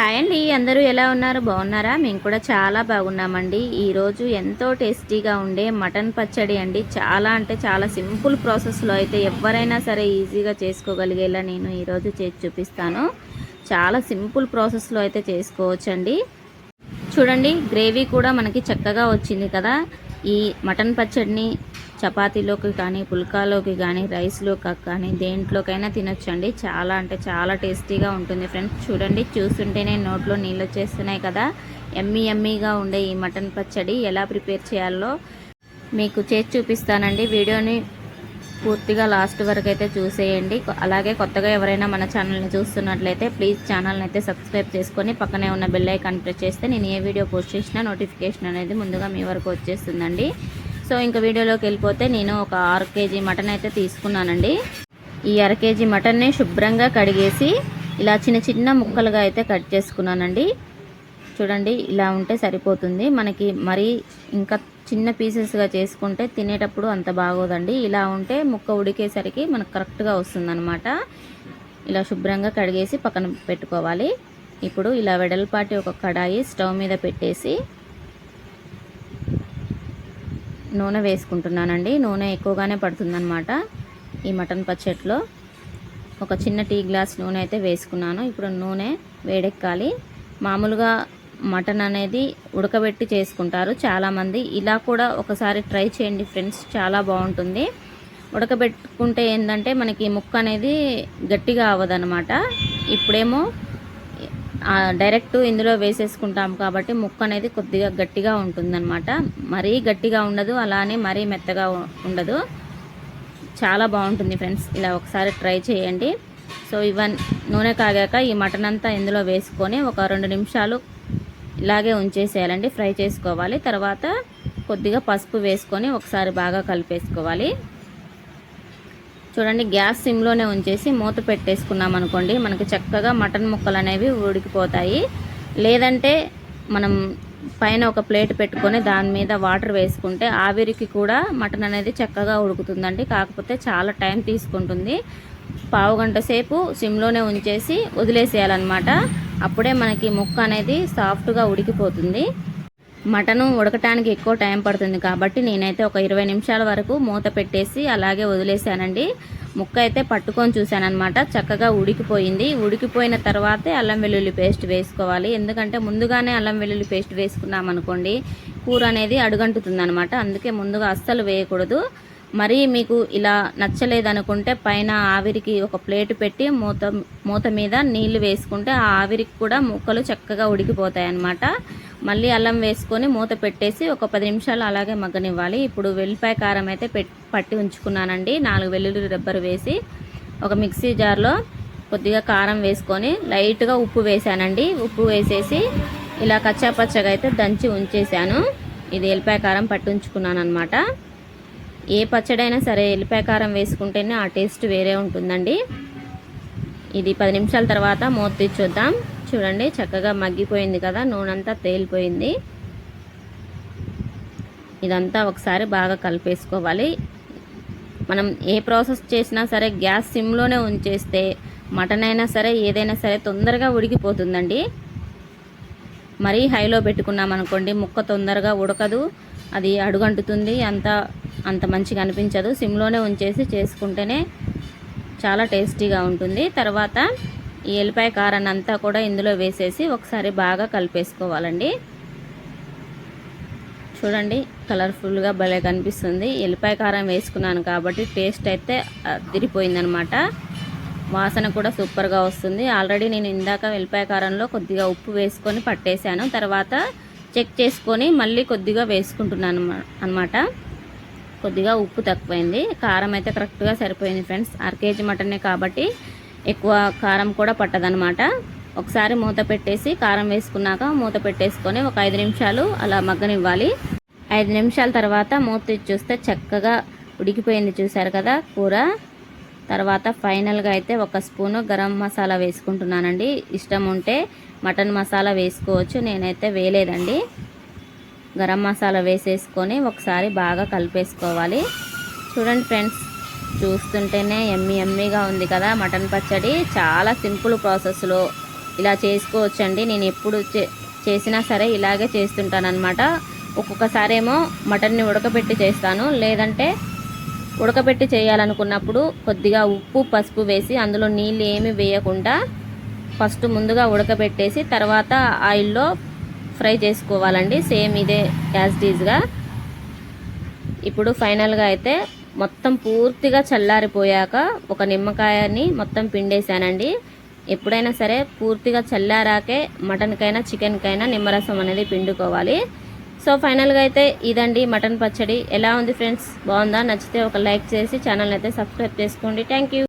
Hi అండి అందరూ ఎలా ఉన్నారు? బాగున్నారా? మేము కూడా చాలా బాగున్నామండి. ఈరోజు ఎంతో టేస్టీగా ఉండే మటన్ పచ్చడి అండి. చాలా అంటే చాలా సింపుల్ ప్రాసెస్లో అయితే ఎవరైనా సరే ఈజీగా చేసుకోగలిగేలా నేను ఈరోజు చేసి చూపిస్తాను. చాలా సింపుల్ ప్రాసెస్లో అయితే చేసుకోవచ్చండి. చూడండి గ్రేవీ కూడా మనకి చక్కగా వచ్చింది కదా? ఈ మటన్ పచ్చడిని చపాతీలోకి కానీ పుల్కాలోకి కానీ రైస్లోకి కానీ దేంట్లోకైనా తినొచ్చండి. చాలా అంటే చాలా టేస్టీగా ఉంటుంది ఫ్రెండ్స్. చూడండి చూస్తుంటేనే నోట్లో నీళ్ళు వచ్చేస్తున్నాయి కదా. ఎమ్మీ ఎమ్మీగా ఉండే ఈ మటన్ పచ్చడి ఎలా ప్రిపేర్ చేయాలో మీకు చేసి చూపిస్తానండి. వీడియోని పూర్తిగా లాస్ట్ వరకు అయితే చూసేయండి. అలాగే కొత్తగా ఎవరైనా మన ఛానల్ని చూస్తున్నట్లయితే ప్లీజ్ ఛానల్ని అయితే సబ్స్క్రైబ్ చేసుకొని పక్కనే ఉన్న బెల్ ఐకాన్ ప్రెస్ చేస్తే నేను ఏ వీడియో పోస్ట్ చేసినా నోటిఫికేషన్ అనేది ముందుగా మీ వరకు వచ్చేస్తుందండి. సో ఇంకా వీడియోలోకి వెళ్ళిపోతే నేను ఒక ఆరు కేజీ మటన్ అయితే తీసుకున్నానండి. ఈ అర కేజీ మటన్ని శుభ్రంగా కడిగేసి ఇలా చిన్న చిన్న ముక్కలుగా అయితే కట్ చేసుకున్నానండి. చూడండి ఇలా ఉంటే సరిపోతుంది. మనకి మరీ ఇంకా చిన్న పీసెస్గా చేసుకుంటే తినేటప్పుడు అంత బాగోదండి. ఇలా ఉంటే ముక్క ఉడికేసరికి మనకు కరెక్ట్గా వస్తుందన్నమాట. ఇలా శుభ్రంగా కడిగేసి పక్కన పెట్టుకోవాలి. ఇప్పుడు ఇలా వెడల్పాటి ఒక కడాయి స్టవ్ మీద పెట్టేసి నూనె వేసుకుంటున్నానండి. నూనె ఎక్కువగానే పడుతుందన్నమాట ఈ మటన్ పచ్చట్లో. ఒక చిన్న టీ గ్లాస్ నూనె అయితే వేసుకున్నాను. ఇప్పుడు నూనె వేడెక్కాలి. మామూలుగా మటన్ అనేది ఉడకబెట్టి చేసుకుంటారు చాలామంది. ఇలా కూడా ఒకసారి ట్రై చేయండి ఫ్రెండ్స్ చాలా బాగుంటుంది. ఉడకబెట్టుకుంటే ఏంటంటే మనకి ముక్క అనేది గట్టిగా అవ్వదనమాట ఇప్పుడేమో డైరెక్ట్ ఇందులో వేసేసుకుంటాం కాబట్టి ముక్క అనేది కొద్దిగా గట్టిగా ఉంటుందన్నమాట. మరీ గట్టిగా ఉండదు అలానే మరీ మెత్తగా ఉండదు. చాలా బాగుంటుంది ఫ్రెండ్స్ ఇలా ఒకసారి ట్రై చేయండి. సో ఇవన్ నూనె కాగాక ఈ మటన్ అంతా ఇందులో వేసుకొని ఒక రెండు నిమిషాలు ఇలాగే ఉంచేసేయాలండి ఫ్రై చేసుకోవాలి. తర్వాత కొద్దిగా పసుపు వేసుకొని ఒకసారి బాగా కలిపేసుకోవాలి. చూడండి గ్యాస్ సిమ్లోనే ఉంచేసి మూత పెట్టేసుకున్నాం అనుకోండి మనకి చక్కగా మటన్ ముక్కలు అనేవి ఉడికిపోతాయి. లేదంటే మనం పైన ఒక ప్లేట్ పెట్టుకొని దాని మీద వాటర్ వేసుకుంటే ఆవిరికి కూడా మటన్ అనేది చక్కగా ఉడుకుతుందండి. కాకపోతే చాలా టైం తీసుకుంటుంది. పావు గంట సేపు సిమ్లోనే ఉంచేసి వదిలేసేయాలన్నమాట. అప్పుడే మనకి ముక్క అనేది సాఫ్ట్గా ఉడికిపోతుంది. మటను ఉడకటానికి ఎక్కువ టైం పడుతుంది కాబట్టి నేనైతే ఒక ఇరవై నిమిషాల వరకు మూత పెట్టేసి అలాగే వదిలేసానండి. ముక్క అయితే పట్టుకొని చూశానమాట చక్కగా ఉడికిపోయింది. ఉడికిపోయిన తర్వాతే అల్లం వెల్లుల్లి పేస్ట్ వేసుకోవాలి. ఎందుకంటే ముందుగానే అల్లం వెల్లుల్లి పేస్ట్ వేసుకున్నాం అనుకోండి కూర అనేది అడుగంటుతుంది అనమాట అందుకే ముందుగా అస్సలు వేయకూడదు. మరీ మీకు ఇలా నచ్చలేదనుకుంటే పైన ఆవిరికి ఒక ప్లేట్ పెట్టి మూత మూత మీద నీళ్ళు వేసుకుంటే ఆ ఆవిరికి కూడా ముక్కలు చక్కగా ఉడికిపోతాయి అన్నమాట మళ్ళీ అల్లం వేసుకొని మూత పెట్టేసి ఒక పది నిమిషాలు అలాగే మగ్గనివ్వాలి. ఇప్పుడు వెల్లిపాయ కారం అయితే పట్టి ఉంచుకున్నానండి. నాలుగు వెల్లుల్లి రబ్బరు వేసి ఒక మిక్సీ జార్లో కొద్దిగా కారం వేసుకొని లైట్గా ఉప్పు వేసానండి. ఉప్పు వేసేసి ఇలా కచ్చాపచ్చగా అయితే దంచి ఉంచేసాను. ఇది ఎల్లిపాయ కారం పట్టి ఉంచుకున్నాను అనమాట ఏ పచ్చడైనా సరే ఎల్లిపాయ కారం వేసుకుంటేనే ఆ టేస్ట్ వేరే ఉంటుందండి. ఇది పది నిమిషాల తర్వాత మూత తీర్చొద్దాం చూడండి చక్కగా మగ్గిపోయింది కదా నూనె అంతా తేలిపోయింది. ఇదంతా ఒకసారి బాగా కలిపేసుకోవాలి. మనం ఏ ప్రాసెస్ చేసినా సరే గ్యాస్ సిమ్లోనే ఉంచేస్తే మటన్ అయినా సరే ఏదైనా సరే తొందరగా ఉడికిపోతుందండి. మరీ హైలో పెట్టుకున్నాం అనుకోండి ముక్క తొందరగా ఉడకదు. అది అడుగంటుతుంది అంత అంత మంచిగా అనిపించదు. సిమ్లోనే ఉంచేసి చేసుకుంటేనే చాలా టేస్టీగా ఉంటుంది. తర్వాత ఈ ఎల్లిపాయ కారాన్ని అంతా కూడా ఇందులో వేసేసి ఒకసారి బాగా కలిపేసుకోవాలండి. చూడండి కలర్ఫుల్గా భలే కనిపిస్తుంది. ఎల్లిపాయ కారం వేసుకున్నాను కాబట్టి టేస్ట్ అయితే అదిరిపోయిందనమాట. వాసన కూడా సూపర్గా వస్తుంది. ఆల్రెడీ నేను ఇందాక వెల్లిపాయ కారంలో కొద్దిగా ఉప్పు వేసుకొని పట్టేశాను. తర్వాత చెక్ చేసుకొని మళ్ళీ కొద్దిగా వేసుకుంటున్నాను అనమాట కొద్దిగా ఉప్పు తక్కువైంది. కారం అయితే కరెక్ట్గా సరిపోయింది ఫ్రెండ్స్. అర కేజీ మటనే కాబట్టి ఎక్కువ కారం కూడా పట్టదనమాట ఒకసారి మూత పెట్టేసి కారం వేసుకున్నాక మూత పెట్టేసుకొని ఒక ఐదు నిమిషాలు అలా మగ్గనివ్వాలి. ఐదు నిమిషాల తర్వాత మూత చూస్తే చక్కగా ఉడికిపోయింది చూసారు కదా కూర. తర్వాత ఫైనల్గా అయితే ఒక స్పూను గరం మసాలా వేసుకుంటున్నానండి. ఇష్టం ఉంటే మటన్ మసాలా వేసుకోవచ్చు నేనైతే వేయలేదండి. గరం మసాలా వేసేసుకొని ఒకసారి బాగా కలిపేసుకోవాలి. చూడండి ఫ్రెండ్స్ చూస్తుంటేనే ఎమ్మి ఎమ్మిగా ఉంది కదా మటన్ పచ్చడి. చాలా సింపుల్ ప్రాసెస్లో ఇలా చేసుకోవచ్చండి. నేను ఎప్పుడు చే చేసినా సరే ఇలాగే చేస్తుంటానన్నమాట. ఒక్కొక్కసారి ఏమో మటన్ని ఉడకబెట్టి చేస్తాను. లేదంటే ఉడకబెట్టి చేయాలనుకున్నప్పుడు కొద్దిగా ఉప్పు పసుపు వేసి అందులో నీళ్ళు ఏమి వేయకుండా ఫస్ట్ ముందుగా ఉడకబెట్టేసి తర్వాత ఆయిల్లో ఫ్రై చేసుకోవాలండి. సేమ్ ఇదే యాజ్ డీజ్గా ఇప్పుడు ఫైనల్గా అయితే మొత్తం పూర్తిగా చల్లారిపోయాక ఒక నిమ్మకాయని మొత్తం పిండేశానండి. ఎప్పుడైనా సరే పూర్తిగా చల్లారాకే మటన్కైనా చికెన్కైనా నిమ్మరసం అనేది పిండుకోవాలి. సో ఫైనల్గా అయితే ఇదండి మటన్ పచ్చడి. ఎలా ఉంది ఫ్రెండ్స్? బాగుందా? నచ్చితే ఒక లైక్ చేసి ఛానల్ అయితే సబ్స్క్రైబ్ చేసుకోండి. Thank you.